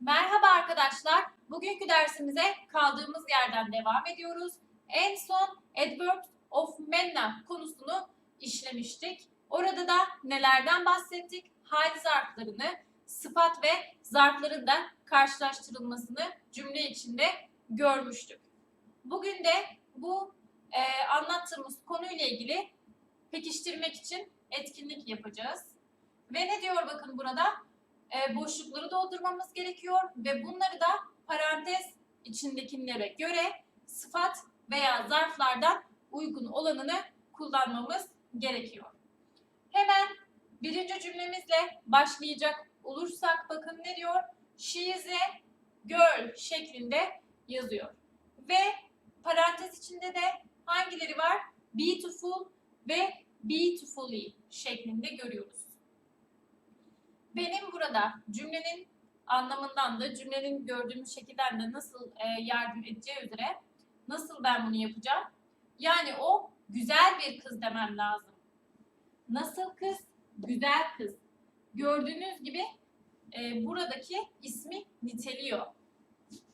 Merhaba arkadaşlar. Bugünkü dersimize kaldığımız yerden devam ediyoruz. En son adverbs of manner konusunu işlemiştik. Orada da nelerden bahsettik? Hal zarflarını, sıfat ve zarfların da karşılaştırılmasını cümle içinde görmüştük. Bugün de bu e, anlattığımız konuyla ilgili pekiştirmek için etkinlik yapacağız. Ve ne diyor bakın burada? E, boşlukları doldurmamız gerekiyor ve bunları da parantez içindekilere göre sıfat veya zarflardan uygun olanını kullanmamız gerekiyor. Hemen birinci cümlemizle başlayacak olursak bakın ne diyor? She is a girl şeklinde yazıyor. Ve parantez içinde de hangileri var? Beautiful ve beautifully şeklinde görüyoruz. Benim burada cümlenin anlamından da cümlenin gördüğümüz şekilden de nasıl e, yardım edeceği üzere nasıl ben bunu yapacağım? Yani o güzel bir kız demem lazım. Nasıl kız? Güzel kız. Gördüğünüz gibi e, buradaki ismi niteliyor.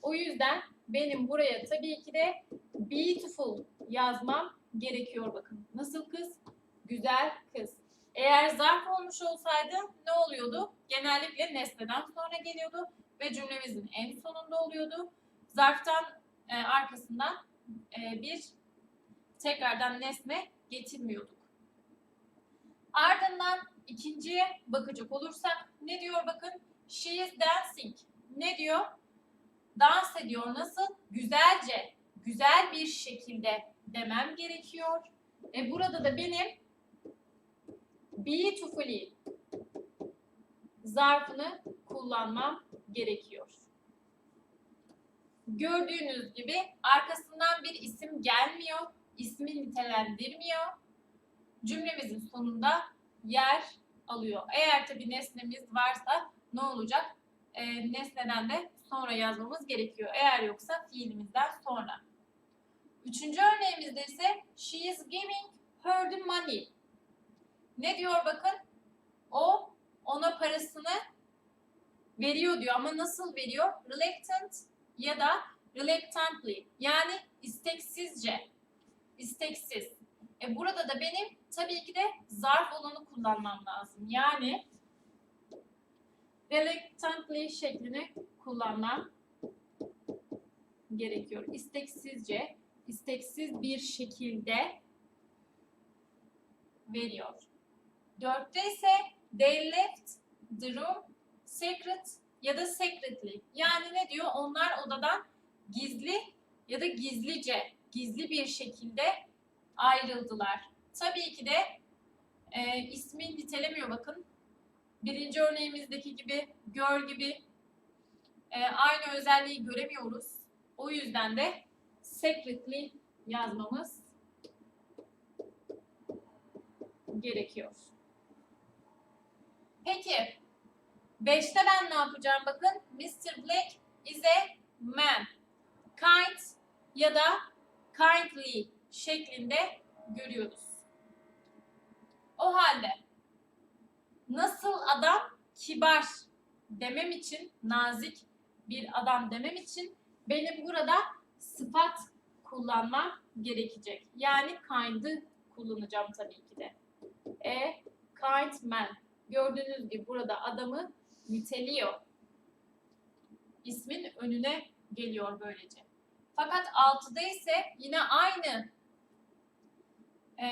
O yüzden benim buraya tabii ki de beautiful yazmam gerekiyor bakın. Nasıl kız? Güzel kız. Eğer zarf olmuş olsaydı ne oluyordu? Genellikle nesneden sonra geliyordu ve cümlemizin en sonunda oluyordu. Zarftan e, arkasından e, bir tekrardan nesne getirmiyorduk. Ardından ikinciye bakacak olursak ne diyor bakın? She is dancing. Ne diyor? Dans ediyor. Nasıl? Güzelce, güzel bir şekilde demem gerekiyor. E burada da benim beautifully zarfını kullanmam gerekiyor. Gördüğünüz gibi arkasından bir isim gelmiyor, ismi nitelendirmiyor. Cümlemizin sonunda yer alıyor. Eğer tabi nesnemiz varsa ne olacak? Ee, nesneden de sonra yazmamız gerekiyor. Eğer yoksa fiilimizden sonra. Üçüncü örneğimizde ise she is giving her the money. Ne diyor bakın? O ona parasını veriyor diyor ama nasıl veriyor? Reluctant ya da reluctantly yani isteksizce. İsteksiz. E burada da benim tabii ki de zarf olanı kullanmam lazım. Yani reluctantly şeklini kullanmam gerekiyor. İsteksizce, isteksiz bir şekilde veriyor. Dörtte ise they left the room secret ya da secretly. Yani ne diyor? Onlar odadan gizli ya da gizlice, gizli bir şekilde ayrıldılar. Tabii ki de e, ismi nitelemiyor bakın. Birinci örneğimizdeki gibi, gör gibi e, aynı özelliği göremiyoruz. O yüzden de secretly yazmamız gerekiyor. Peki, beşte ben ne yapacağım bakın. Mr. Black is a man. Kind ya da kindly şeklinde görüyoruz. O halde nasıl adam kibar demem için, nazik bir adam demem için benim burada sıfat kullanmam gerekecek. Yani kind'ı kullanacağım tabii ki de. A kind man. Gördüğünüz gibi burada adamı niteliyor. İsmin önüne geliyor böylece. Fakat altıda ise yine aynı e,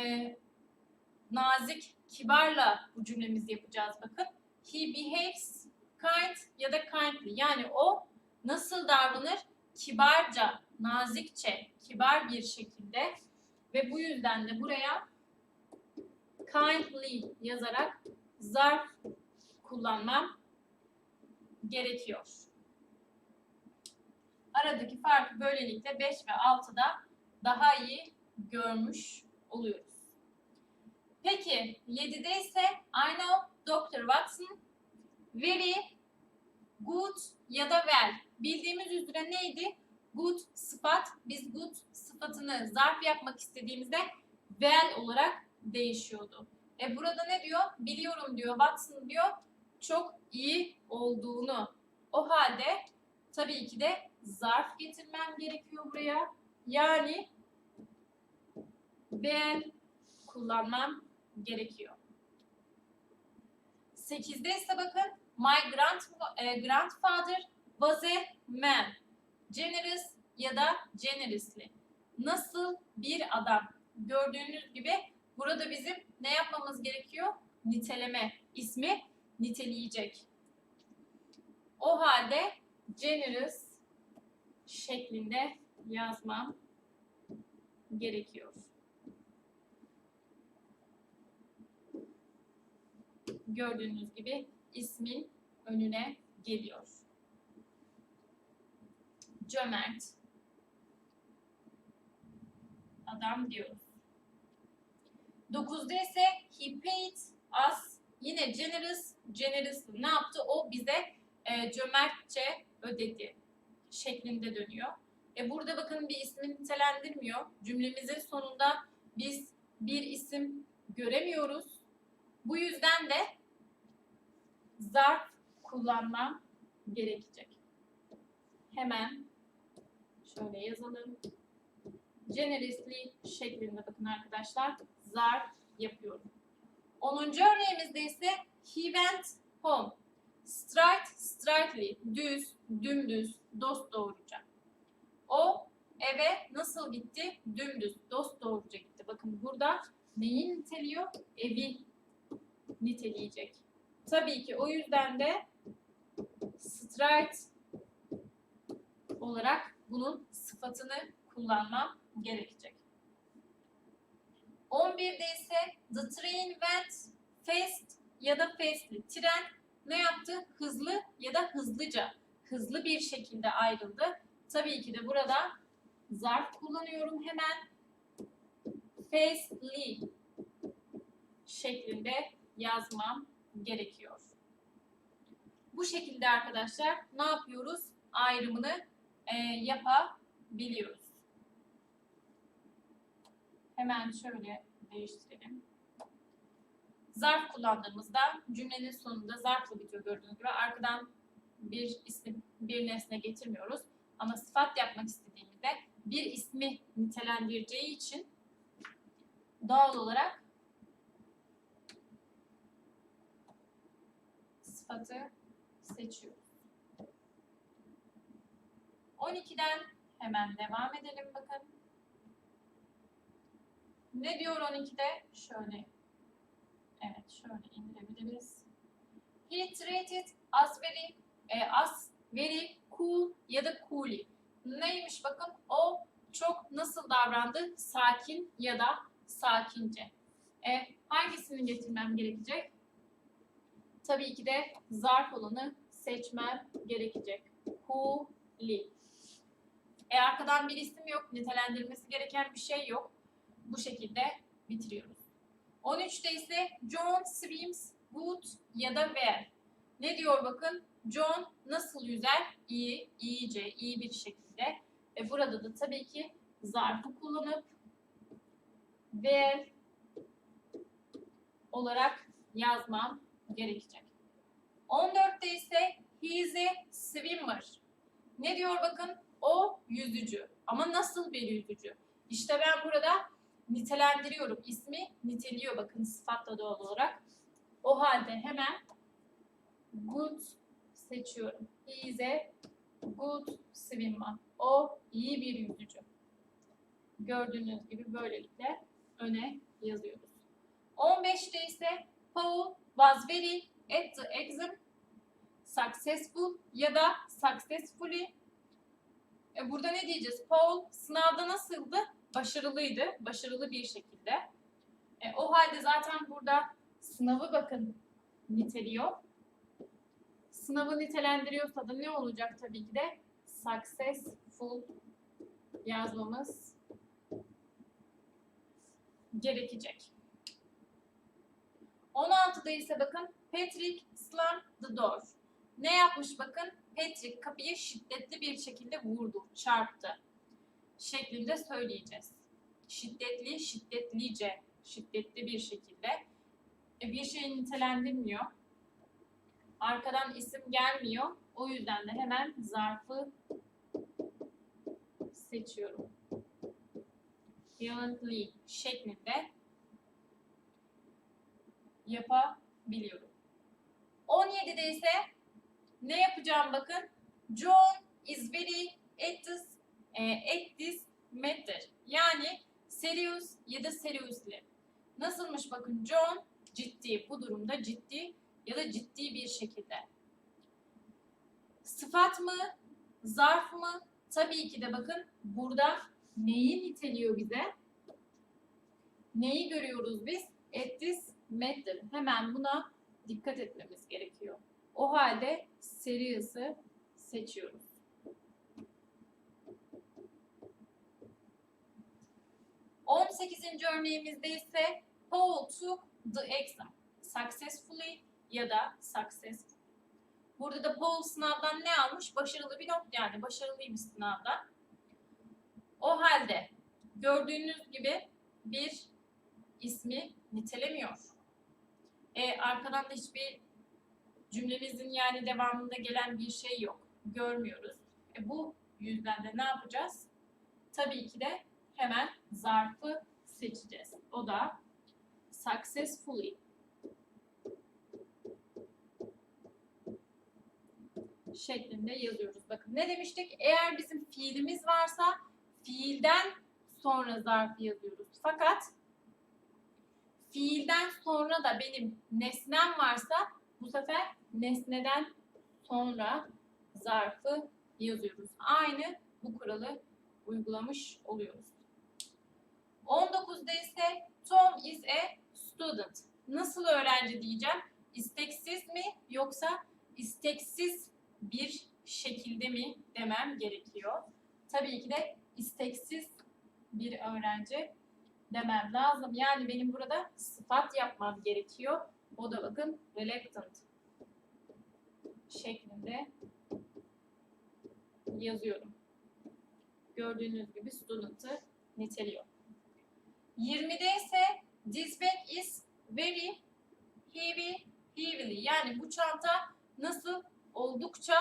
nazik, kibarla bu cümlemizi yapacağız bakın. He behaves kind ya da kindly. Yani o nasıl davranır? Kibarca, nazikçe, kibar bir şekilde ve bu yüzden de buraya kindly yazarak zarf kullanmam gerekiyor. Aradaki farkı böylelikle 5 ve 6'da daha iyi görmüş oluyoruz. Peki 7'de ise I know Dr. Watson very good ya da well. Bildiğimiz üzere neydi? Good sıfat. Biz good sıfatını zarf yapmak istediğimizde well olarak değişiyordu. E burada ne diyor? Biliyorum diyor. Watson diyor çok iyi olduğunu. O halde tabii ki de zarf getirmem gerekiyor buraya. Yani ben kullanmam gerekiyor. 8'de ise bakın my grand, e, grandfather was a man. Generous ya da generously. Nasıl bir adam. Gördüğünüz gibi burada bizim ne yapmamız gerekiyor? Niteleme ismi niteleyecek. O halde generous şeklinde yazmam gerekiyor. Gördüğünüz gibi ismin önüne geliyor. Cömert adam diyoruz. 9'da ise he paid us yine generous generous ne yaptı? O bize e, cömertçe ödedi şeklinde dönüyor. E burada bakın bir ismi nitelendirmiyor. Cümlemizin sonunda biz bir isim göremiyoruz. Bu yüzden de zarf kullanmam gerekecek. Hemen şöyle yazalım. Generously şeklinde bakın arkadaşlar zarf yapıyorum. 10. örneğimizde ise he went home. Straight, straightly, düz, dümdüz, dost doğruca. O eve nasıl gitti? Dümdüz, dost doğruca gitti. Bakın burada neyi niteliyor? Evi niteleyecek. Tabii ki o yüzden de straight olarak bunun sıfatını kullanmam gerekecek. 11'de ise the train went fast ya da fastly. Tren ne yaptı? Hızlı ya da hızlıca, hızlı bir şekilde ayrıldı. Tabii ki de burada zarf kullanıyorum hemen. Fastly şeklinde yazmam gerekiyor. Bu şekilde arkadaşlar ne yapıyoruz? Ayrımını e, yapabiliyoruz. Hemen şöyle değiştirelim. Zarf kullandığımızda cümlenin sonunda zarfla bitiyor gördüğünüz gibi. Arkadan bir isim, bir nesne getirmiyoruz. Ama sıfat yapmak istediğimizde bir ismi nitelendireceği için doğal olarak sıfatı seçiyoruz. 12'den hemen devam edelim bakın. Ne diyor 12'de? Şöyle. Evet şöyle indirebiliriz. He treated us very, e, us very cool ya da coolly. Neymiş bakın? O çok nasıl davrandı? Sakin ya da sakince. E, hangisini getirmem gerekecek? Tabii ki de zarf olanı seçmem gerekecek. Coolly. E arkadan bir isim yok, nitelendirilmesi gereken bir şey yok. Bu şekilde bitiriyoruz. 13'te ise John swims good ya da well. Ne diyor bakın? John nasıl yüzer? İyi, iyice, iyi bir şekilde. Ve burada da tabii ki zarfı kullanıp well olarak yazmam gerekecek. 14'te ise he is a swimmer. Ne diyor bakın? O yüzücü. Ama nasıl bir yüzücü? İşte ben burada nitelendiriyorum. İsmi niteliyor bakın sıfatla doğal olarak. O halde hemen good seçiyorum. He is a good swimmer. O iyi bir yüzücü. Gördüğünüz gibi böylelikle öne yazıyoruz. 15'te ise Paul was very at the exam successful ya da successfully e burada ne diyeceğiz? Paul sınavda nasıldı? Başarılıydı. Başarılı bir şekilde. E, o halde zaten burada sınavı bakın niteliyor. Sınavı nitelendiriyorsa da ne olacak tabii ki de? Successful yazmamız gerekecek. 16'da ise bakın Patrick slammed the door. Ne yapmış bakın? Patrick kapıyı şiddetli bir şekilde vurdu, çarptı şeklinde söyleyeceğiz. Şiddetli, şiddetlice, şiddetli bir şekilde. E, bir şey nitelendirmiyor. Arkadan isim gelmiyor. O yüzden de hemen zarfı seçiyorum. Fluently şeklinde yapabiliyorum. 17'de ise ne yapacağım bakın. John is very at this, e, this matter. Yani serious ya da seriously. Nasılmış bakın John ciddi bu durumda ciddi ya da ciddi bir şekilde. Sıfat mı? Zarf mı? Tabii ki de bakın burada neyi niteliyor bize? Neyi görüyoruz biz? At this. Hemen buna dikkat etmemiz gerekiyor. O halde serious'ı seçiyoruz. On sekizinci örneğimizde ise Paul took the exam successfully ya da successful. Burada da Paul sınavdan ne almış? Başarılı bir not yani başarılıymış sınavda. O halde gördüğünüz gibi bir ismi nitelemiyor. E, arkadan da hiçbir cümlemizin yani devamında gelen bir şey yok. Görmüyoruz. E, bu yüzden de ne yapacağız? Tabii ki de hemen zarfı seçeceğiz. O da successfully. şeklinde yazıyoruz. Bakın ne demiştik? Eğer bizim fiilimiz varsa fiilden sonra zarfı yazıyoruz. Fakat fiilden sonra da benim nesnem varsa bu sefer nesneden sonra zarfı yazıyoruz. Aynı bu kuralı uygulamış oluyoruz. 19'da ise Tom is a student. Nasıl öğrenci diyeceğim? İsteksiz mi yoksa isteksiz bir şekilde mi demem gerekiyor. Tabii ki de isteksiz bir öğrenci demem lazım. Yani benim burada sıfat yapmam gerekiyor. O da bakın reluctant şeklinde yazıyorum. Gördüğünüz gibi student'ı niteliyor. 20'de ise this bag is very heavy, heavily. Yani bu çanta nasıl oldukça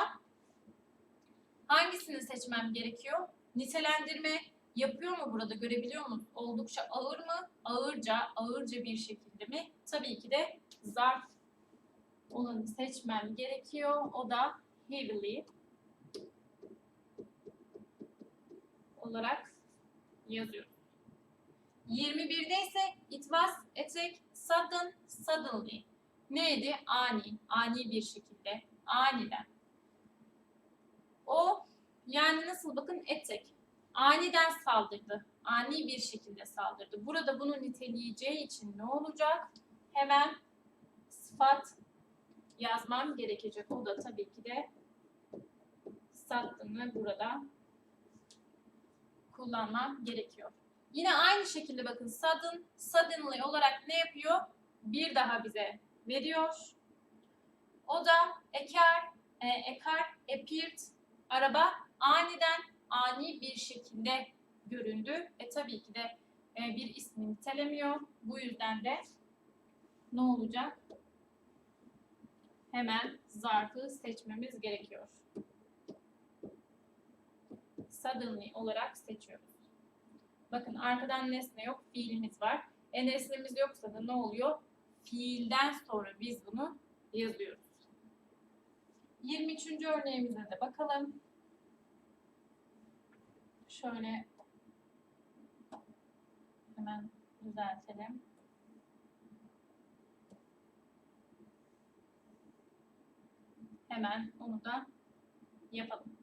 hangisini seçmem gerekiyor? Nitelendirme yapıyor mu burada görebiliyor musunuz? Oldukça ağır mı? Ağırca, ağırca bir şekilde mi? Tabii ki de zarf olanı seçmem gerekiyor. O da heavily olarak yazıyoruz. 21'de ise it was attack sudden, suddenly. Neydi? Ani, ani bir şekilde, aniden. O yani nasıl bakın attack, aniden saldırdı, ani bir şekilde saldırdı. Burada bunu niteleyeceği için ne olacak? Hemen sıfat yazmam gerekecek. O da tabii ki de sudden'ı burada kullanmam gerekiyor. Yine aynı şekilde bakın sudden, suddenly olarak ne yapıyor? Bir daha bize veriyor. O da ekar, e, ekar, appeared, araba aniden, ani bir şekilde göründü. E tabii ki de e, bir ismi nitelemiyor. Bu yüzden de ne olacak? Hemen zarfı seçmemiz gerekiyor. Suddenly olarak seçiyoruz. Bakın arkadan nesne yok, fiilimiz var. E nesnemiz yoksa da ne oluyor? Fiilden sonra biz bunu yazıyoruz. 23. örneğimize de bakalım. Şöyle hemen düzeltelim. Hemen onu da yapalım.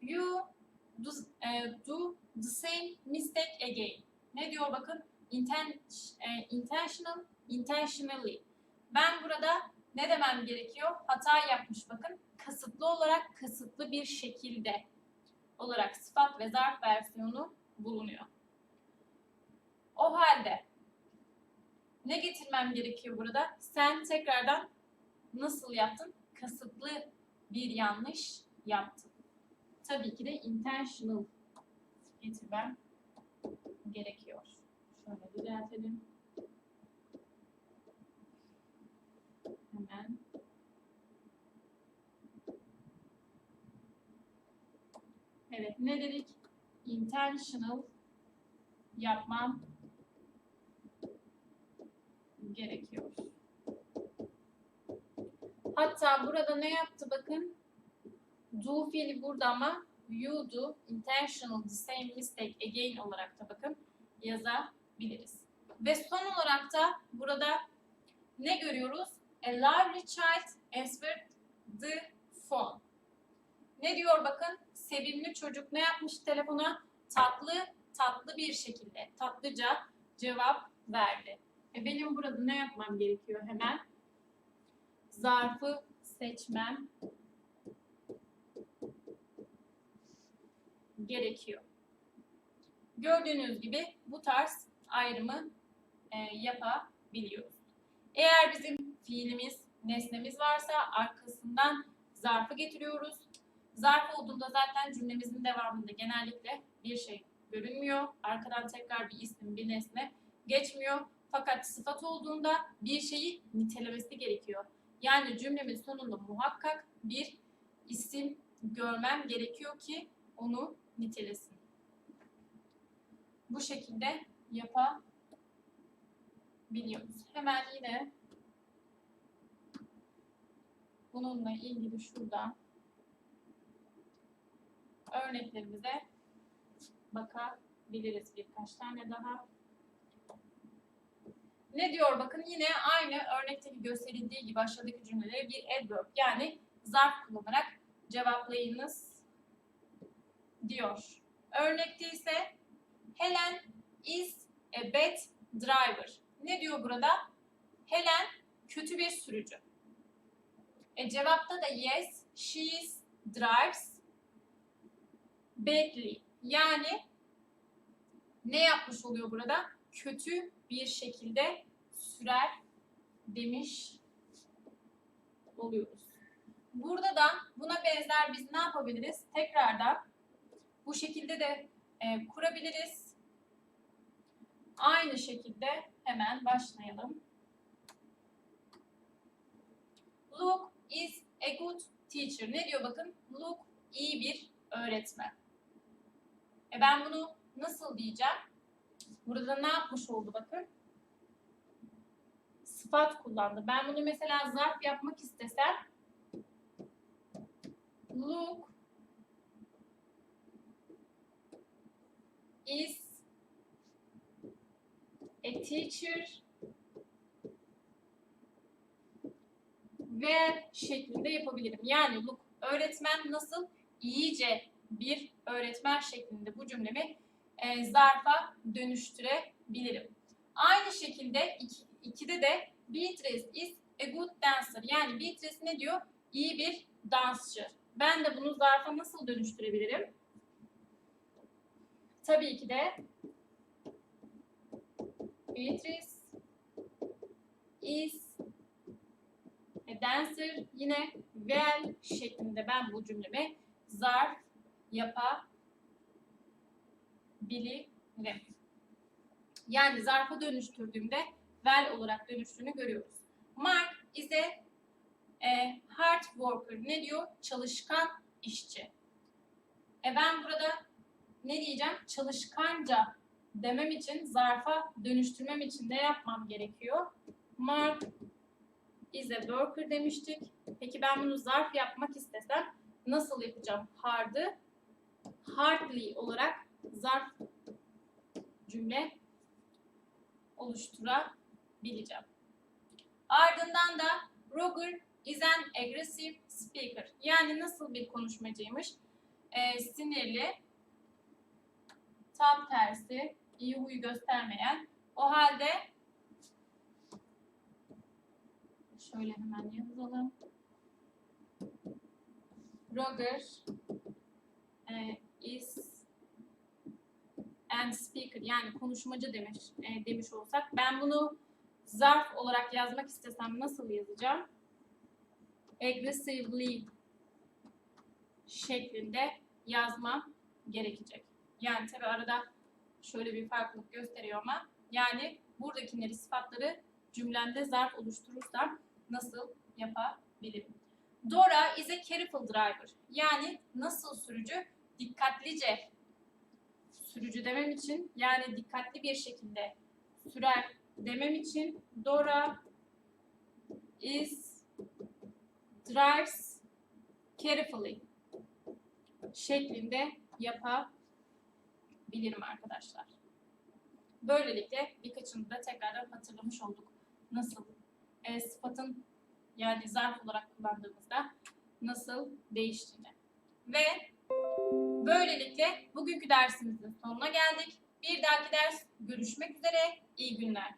You do, e, do the same mistake again. Ne diyor bakın? Inten, e, intentional, intentionally. Ben burada ne demem gerekiyor? Hata yapmış bakın. Kasıtlı olarak, kasıtlı bir şekilde olarak sıfat ve zarf versiyonu bulunuyor. O halde ne getirmem gerekiyor burada? Sen tekrardan nasıl yaptın? Kasıtlı bir yanlış yaptın. Tabii ki de intentional getirmem gerekiyor. Şöyle düzeltelim. Hemen. Evet ne dedik? Intentional yapmam gerekiyor. Hatta burada ne yaptı bakın. Do fiili burada ama you do intentional the same mistake again olarak da bakın yazabiliriz. Ve son olarak da burada ne görüyoruz? A lovely child answered the phone. Ne diyor bakın? Sevimli çocuk ne yapmış telefona? Tatlı, tatlı bir şekilde, tatlıca cevap verdi. E benim burada ne yapmam gerekiyor hemen? Zarfı seçmem gerekiyor. Gördüğünüz gibi bu tarz ayrımı e, yapabiliyoruz. Eğer bizim fiilimiz, nesnemiz varsa arkasından zarfı getiriyoruz. Zarf olduğunda zaten cümlemizin devamında genellikle bir şey görünmüyor. Arkadan tekrar bir isim, bir nesne geçmiyor. Fakat sıfat olduğunda bir şeyi nitelemesi gerekiyor. Yani cümlemin sonunda muhakkak bir isim görmem gerekiyor ki onu nitelesin. Bu şekilde yapabiliyoruz. Hemen yine bununla ilgili şuradan örneklerimize bakabiliriz birkaç tane daha. Ne diyor bakın yine aynı örnekteki gösterildiği gibi aşağıdaki cümleleri bir adverb yani zarf kullanarak cevaplayınız diyor. Örnekte ise Helen is a bad driver. Ne diyor burada? Helen kötü bir sürücü. E cevapta da yes, she is drives badly. Yani ne yapmış oluyor burada? Kötü bir şekilde sürer demiş oluyoruz. Burada da buna benzer biz ne yapabiliriz? Tekrardan bu şekilde de e, kurabiliriz. Aynı şekilde hemen başlayalım. Luke is a good teacher. Ne diyor bakın? Luke iyi bir öğretmen. E ben bunu nasıl diyeceğim? Burada ne yapmış oldu bakın? Sıfat kullandı. Ben bunu mesela zarf yapmak istesem Luke is a teacher ve şeklinde yapabilirim. Yani Luke öğretmen nasıl iyice bir öğretmen şeklinde bu cümlemi e, zarfa dönüştürebilirim. Aynı şekilde iki, ikide de Beatrice is a good dancer. Yani Beatrice ne diyor? İyi bir dansçı. Ben de bunu zarfa nasıl dönüştürebilirim? Tabii ki de Beatrice is a dancer. Yine well şeklinde ben bu cümlemi zarf yapabilirim. Yani zarfa dönüştürdüğümde well olarak dönüştüğünü görüyoruz. Mark is a, a hard worker. Ne diyor? Çalışkan işçi. E ben burada ne diyeceğim? Çalışkanca demem için, zarfa dönüştürmem için ne yapmam gerekiyor? Mark is a worker demiştik. Peki ben bunu zarf yapmak istesem nasıl yapacağım? Hard'ı hardly olarak zarf cümle oluşturabileceğim. Ardından da Roger is an aggressive speaker. Yani nasıl bir konuşmacıymış? Ee, sinirli, tam tersi, iyi huyu göstermeyen. O halde şöyle hemen yazalım. Roger e, is and speaker yani konuşmacı demiş e, demiş olsak ben bunu zarf olarak yazmak istesem nasıl yazacağım? Aggressively şeklinde yazmam gerekecek. Yani tabi arada şöyle bir farklılık gösteriyor ama yani buradakileri sıfatları cümlemde zarf oluşturursam nasıl yapabilirim? Dora is a careful driver. Yani nasıl sürücü? dikkatlice sürücü demem için yani dikkatli bir şekilde sürer demem için Dora is drives carefully şeklinde yapabilirim arkadaşlar. Böylelikle birkaçını da tekrardan hatırlamış olduk. Nasıl e, sıfatın yani zarf olarak kullandığımızda nasıl değiştiğini. Ve böylelikle bugünkü dersimizin sonuna geldik. Bir dahaki ders görüşmek üzere. İyi günler.